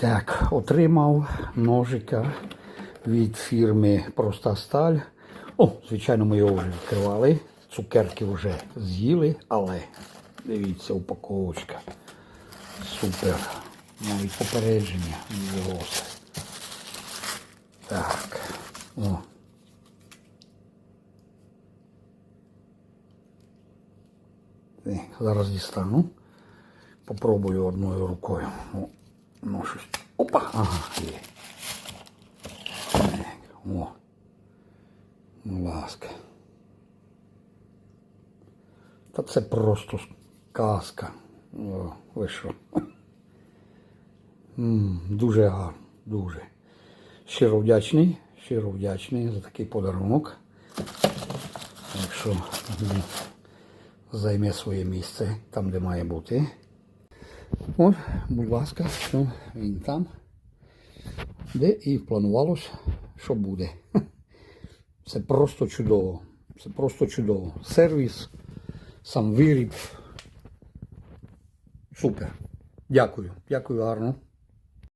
Так, отримав ножика від фірми Проста Сталь. О, звичайно, ми його вже відкривали. Цукерки вже з'їли, але дивіться, упаковочка. Супер. Навіть попередження відбулося. Так. О. Так, Зараз дістану. Попробую одною рукою. Ну щось. Опа! Ага, є. Так, о. Будь ласка. Та це просто казка. О, ви що? М, Дуже гарно, дуже. Щиро вдячний, щиро вдячний за такий подарунок. Якщо займе своє місце там, де має бути. От, будь ласка, він там, де і планувалось, що буде. Це просто чудово. Це просто чудово. Сервіс, сам виріб. Супер. Дякую. Дякую гарно.